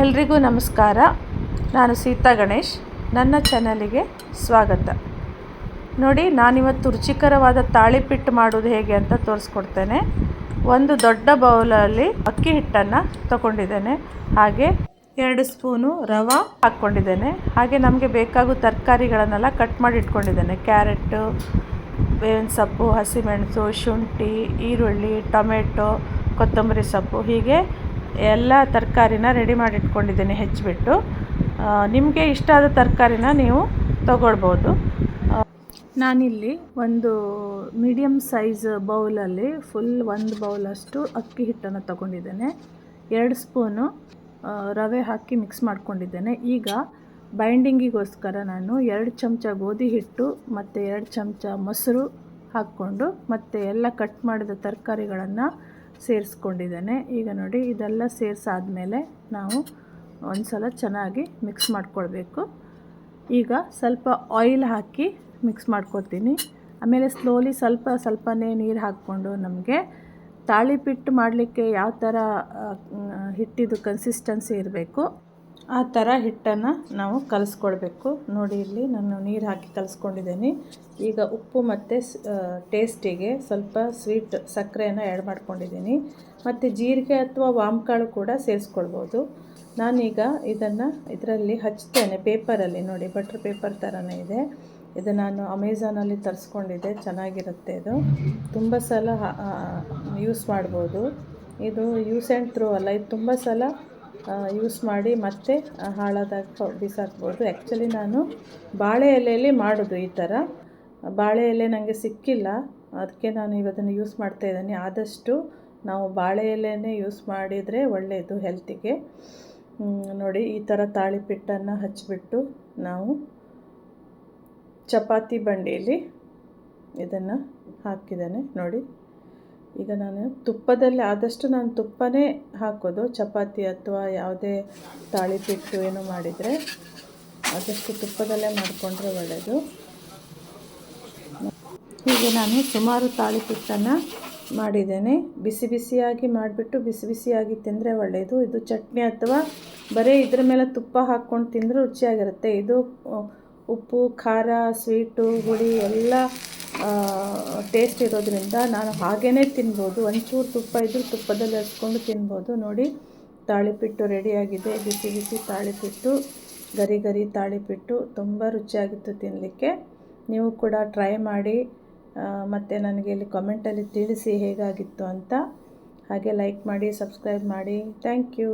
ಎಲ್ರಿಗೂ ನಮಸ್ಕಾರ. ನಾನು ಸೀತಾ ಗಣೇಶ್. ನನ್ನ ಚಾನಲಿಗೆ ಸ್ವಾಗತ. ನೋಡಿ, ನಾನಿವತ್ತು ರುಚಿಕರವಾದ ತಾಳಿಪಿಟ್ಟು ಮಾಡೋದು ಹೇಗೆ ಅಂತ ತೋರಿಸ್ಕೊಡ್ತೇನೆ. ಒಂದು ದೊಡ್ಡ ಬೌಲಲ್ಲಿ ಅಕ್ಕಿ ಹಿಟ್ಟನ್ನು ತಗೊಂಡಿದ್ದೇನೆ. ಹಾಗೆ ಎರಡು ಸ್ಪೂನು ರವ ಹಾಕ್ಕೊಂಡಿದ್ದೇನೆ. ಹಾಗೆ ನಮಗೆ ಬೇಕಾಗೋ ತರಕಾರಿಗಳನ್ನೆಲ್ಲ ಕಟ್ ಮಾಡಿ ಇಟ್ಕೊಂಡಿದ್ದೇನೆ. ಕ್ಯಾರೆಟು, ಬೇವಿನ ಸೊಪ್ಪು, ಹಸಿಮೆಣಸು, ಶುಂಠಿ, ಈರುಳ್ಳಿ, ಟೊಮೆಟೊ, ಕೊತ್ತಂಬರಿ ಸೊಪ್ಪು ಹೀಗೆ ಎಲ್ಲ ತರಕಾರಿನ ರೆಡಿ ಮಾಡಿ ಇಟ್ಕೊಂಡಿದ್ದೇನೆ ಹೆಚ್ಚಿಬಿಟ್ಟು ನಿಮಗೆ ಇಷ್ಟ ಆದ ತರಕಾರಿನ ನೀವು ತಗೊಳ್ಬೋದು. ನಾನಿಲ್ಲಿ ಒಂದು ಮೀಡಿಯಮ್ ಸೈಜ್ ಬೌಲಲ್ಲಿ ಫುಲ್ ಒಂದು ಬೌಲಷ್ಟು ಅಕ್ಕಿ ಹಿಟ್ಟನ್ನು ತಗೊಂಡಿದ್ದೇನೆ. ಎರಡು ಸ್ಪೂನು ರವೆ ಹಾಕಿ ಮಿಕ್ಸ್ ಮಾಡ್ಕೊಂಡಿದ್ದೇನೆ. ಈಗ ಬೈಂಡಿಂಗಿಗೋಸ್ಕರ ನಾನು ಎರಡು ಚಮಚ ಗೋಧಿ ಹಿಟ್ಟು, ಮತ್ತು ಎರಡು ಚಮಚ ಮೊಸರು ಹಾಕ್ಕೊಂಡು ಮತ್ತು ಎಲ್ಲ ಕಟ್ ಮಾಡಿದ ತರಕಾರಿಗಳನ್ನು ಸೇರಿಸ್ಕೊಂಡಿದ್ದೇನೆ. ಈಗ ನೋಡಿ, ಇದೆಲ್ಲ ಸೇರಿಸಾದ್ಮೇಲೆ ನಾವು ಒಂದು ಸಲ ಚೆನ್ನಾಗಿ ಮಿಕ್ಸ್ ಮಾಡ್ಕೊಳ್ಬೇಕು. ಈಗ ಸ್ವಲ್ಪ ಆಯಿಲ್ ಹಾಕಿ ಮಿಕ್ಸ್ ಮಾಡ್ಕೊತೀನಿ ಆಮೇಲೆ ಸ್ಲೋಲಿ ಸ್ವಲ್ಪ ಸ್ವಲ್ಪನೇ ನೀರು ಹಾಕ್ಕೊಂಡು ನಮಗೆ ತಾಳಿಪಿಟ್ಟು ಮಾಡಲಿಕ್ಕೆ ಯಾವ ಥರ ಹಿಟ್ಟಿದು ಕನ್ಸಿಸ್ಟೆನ್ಸಿ ಇರಬೇಕು. ಆ ಥರ ಹಿಟ್ಟನ್ನು ನಾವು ಕಲಿಸ್ಕೊಳ್ಬೇಕು ನೋಡಿ ಇಲ್ಲಿ ನಾನು ನೀರು ಹಾಕಿ ಕಲಿಸ್ಕೊಂಡಿದ್ದೀನಿ. ಈಗ ಉಪ್ಪು ಮತ್ತು ಟೇಸ್ಟಿಗೆ ಸ್ವಲ್ಪ ಸ್ವೀಟ್ ಸಕ್ಕರೆಯನ್ನು ಆ್ಯಡ್ ಮಾಡ್ಕೊಂಡಿದ್ದೀನಿ. ಮತ್ತು ಜೀರಿಗೆ ಅಥವಾ ವಾಮ್ಕಾಳು ಕೂಡ ಸೇರಿಸ್ಕೊಳ್ಬೋದು. ನಾನೀಗ ಇದನ್ನು ಇದರಲ್ಲಿ ಹಚ್ತೇನೆ. ಪೇಪರಲ್ಲಿ ನೋಡಿ ಬಟ್ರ್ ಪೇಪರ್ ಥರನೇ ಇದೆ. ಇದು ನಾನು ಅಮೆಝಾನಲ್ಲಿ ತರಿಸ್ಕೊಂಡಿದ್ದೆ. ಚೆನ್ನಾಗಿರುತ್ತೆ ಇದು. ತುಂಬ ಸಲ ಯೂಸ್ ಮಾಡ್ಬೋದು. ಇದು ಯೂಸ್ ಆ್ಯಂಡ್ ಥ್ರೋ ಅಲ್ಲ. ಇದು ತುಂಬ ಸಲ ಯೂಸ್ ಮಾಡಿ ಮತ್ತೆ ಹಾಳಾದಾಗ ಬಿಸಾಕ್ಬೋದು. ಆ್ಯಕ್ಚುಲಿ ನಾನು ಬಾಳೆ ಎಲೆಯಲ್ಲಿ ಮಾಡೋದು ಈ ಥರ ಬಾಳೆ ಎಲೆ ನನಗೆ ಸಿಕ್ಕಿಲ್ಲ. ಅದಕ್ಕೆ ನಾನು ಇವತ್ತನ್ನು ಯೂಸ್ ಮಾಡ್ತಾ ಇದ್ದೀನಿ. ಆದಷ್ಟು ನಾವು ಬಾಳೆ ಎಲೆನೇ ಯೂಸ್ ಮಾಡಿದರೆ ಒಳ್ಳೆಯದು ಹೆಲ್ತಿಗೆ ನೋಡಿ ಈ ಥರ ತಾಳಿಪಿಟ್ಟನ್ನು ಹಚ್ಚಿಬಿಟ್ಟು ನಾವು ಚಪಾತಿ ಬಂಡಿಯಲ್ಲಿ ಇದನ್ನು ಹಾಕಿದ್ದೇನೆ. ನೋಡಿ. ಈಗ ನಾನು ತುಪ್ಪದಲ್ಲಿ ಆದಷ್ಟು ನಾನು ತುಪ್ಪನೇ ಹಾಕೋದು. ಚಪಾತಿ ಅಥವಾ ಯಾವುದೇ ತಾಳಿಪಿಟ್ಟು ಏನು ಮಾಡಿದರೆ ಆದಷ್ಟು ತುಪ್ಪದಲ್ಲೇ ಮಾಡಿಕೊಂಡ್ರೆ ಒಳ್ಳೆಯದು ಹೀಗೆ ನಾನು ಸುಮಾರು ತಾಳಿಪಿಟ್ಟನ್ನು ಮಾಡಿದ್ದೇನೆ. ಬಿಸಿ ಬಿಸಿಯಾಗಿ ಮಾಡಿಬಿಟ್ಟು ಬಿಸಿ ಬಿಸಿಯಾಗಿ ತಿಂದರೆ ಒಳ್ಳೆಯದು ಇದು ಚಟ್ನಿ ಅಥವಾ ಬರೀ ಇದ್ರ ಮೇಲೆ ತುಪ್ಪ ಹಾಕ್ಕೊಂಡು ತಿಂದರೆ ರುಚಿಯಾಗಿರುತ್ತೆ. ಇದು ಉಪ್ಪು, ಖಾರ, ಸ್ವೀಟು, ಹುಳಿ ಎಲ್ಲ ಟೇಸ್ಟ್ ಇರೋದ್ರಿಂದ ನಾನು ಹಾಗೇ ತಿನ್ಬೋದು. ಒಂಚೂರು ತುಪ್ಪ ಇದ್ದರೂ ತುಪ್ಪದಲ್ಲಿ ಹಚ್ಕೊಂಡು ತಿನ್ಬೋದು. ನೋಡಿ, ತಾಳಿಪಿಟ್ಟು ರೆಡಿಯಾಗಿದೆ ಬಿಸಿ ಬಿಸಿ ತಾಳಿಪಿಟ್ಟು, ಗರಿ ಗರಿ ತಾಳಿಪಿಟ್ಟು ತುಂಬ ರುಚಿಯಾಗಿತ್ತು ತಿನ್ನಲಿಕ್ಕೆ ನೀವು ಕೂಡ ಟ್ರೈ ಮಾಡಿ ಮತ್ತು ನನಗೆ ಇಲ್ಲಿ ಕಮೆಂಟಲ್ಲಿ ತಿಳಿಸಿ ಹೇಗಾಗಿತ್ತು ಅಂತ. ಹಾಗೆ ಲೈಕ್ ಮಾಡಿ ಸಬ್ಸ್ಕ್ರೈಬ್ ಮಾಡಿ. Thank you